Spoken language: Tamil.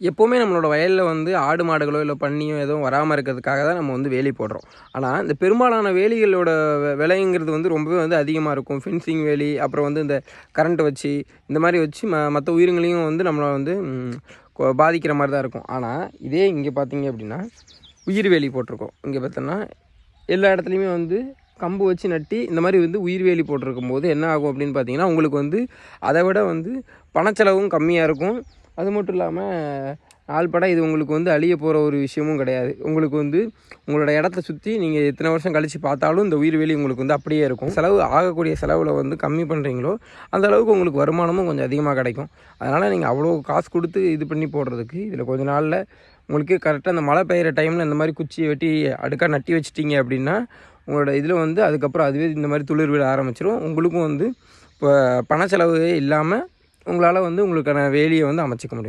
எப்போவுமே நம்மளோட வயலில் வந்து ஆடு மாடுகளோ இல்லை பன்னியோ எதுவும் வராமல் இருக்கிறதுக்காக தான் நம்ம வந்து வேலி போடுறோம். ஆனால் இந்த பெரும்பாலான வேலிகளோட விலைங்கிறது வந்து ரொம்பவே வந்து அதிகமாக இருக்கும். ஃபென்சிங் வேலி அப்புறம் வந்து இந்த கரண்ட் வச்சு இந்த மாதிரி வச்சு ம மற்ற உயிரிங்களையும் வந்து நம்மளை வந்து பாதிக்கிற மாதிரி தான் இருக்கும். ஆனால் இதே இங்கே பார்த்தீங்க அப்படின்னா உயிர் வேலி போட்டிருக்கோம். இங்கே பார்த்தோன்னா எல்லா இடத்துலையுமே வந்து கம்பு வச்சு நட்டி இந்த மாதிரி வந்து உயிர் வேலி போட்டிருக்கும் போது என்ன ஆகும் அப்படின்னு பார்த்தீங்கன்னா உங்களுக்கு வந்து அதை விட வந்து பணச்செலவும் கம்மியாக இருக்கும். அது மட்டும் இல்லாமல் ஆள்பட இது உங்களுக்கு வந்து அழிய போகிற ஒரு விஷயமும் கிடையாது. உங்களுக்கு வந்து உங்களோட இடத்த சுற்றி நீங்கள் எத்தனை வருஷம் கழித்து பார்த்தாலும் இந்த உயிர் வேலி உங்களுக்கு வந்து அப்படியே இருக்கும். செலவு ஆகக்கூடிய செலவில் வந்து கம்மி பண்ணுறீங்களோ அந்த அளவுக்கு உங்களுக்கு வருமானமும் கொஞ்சம் அதிகமாக கிடைக்கும். அதனால் நீங்கள் அவ்வளோ காசு கொடுத்து இது பண்ணி போடுறதுக்கு இதில் கொஞ்ச நாளில் உங்களுக்கு கரெக்டாக அந்த மழை பெய்கிற டைமில் இந்த மாதிரி குச்சியை வெட்டி அடுக்காக நட்டி வச்சிட்டீங்க அப்படின்னா உங்களோட இதில் வந்து அதுக்கப்புறம் அதுவே இந்த மாதிரி துளிர் விட ஆரம்பிச்சிடும் உங்களுக்கும் வந்து இப்போ பண செலவு இல்லாமல் உங்களால் வந்து உங்களுக்கான வேலியை வந்து அமைச்சிக்க முடியும்.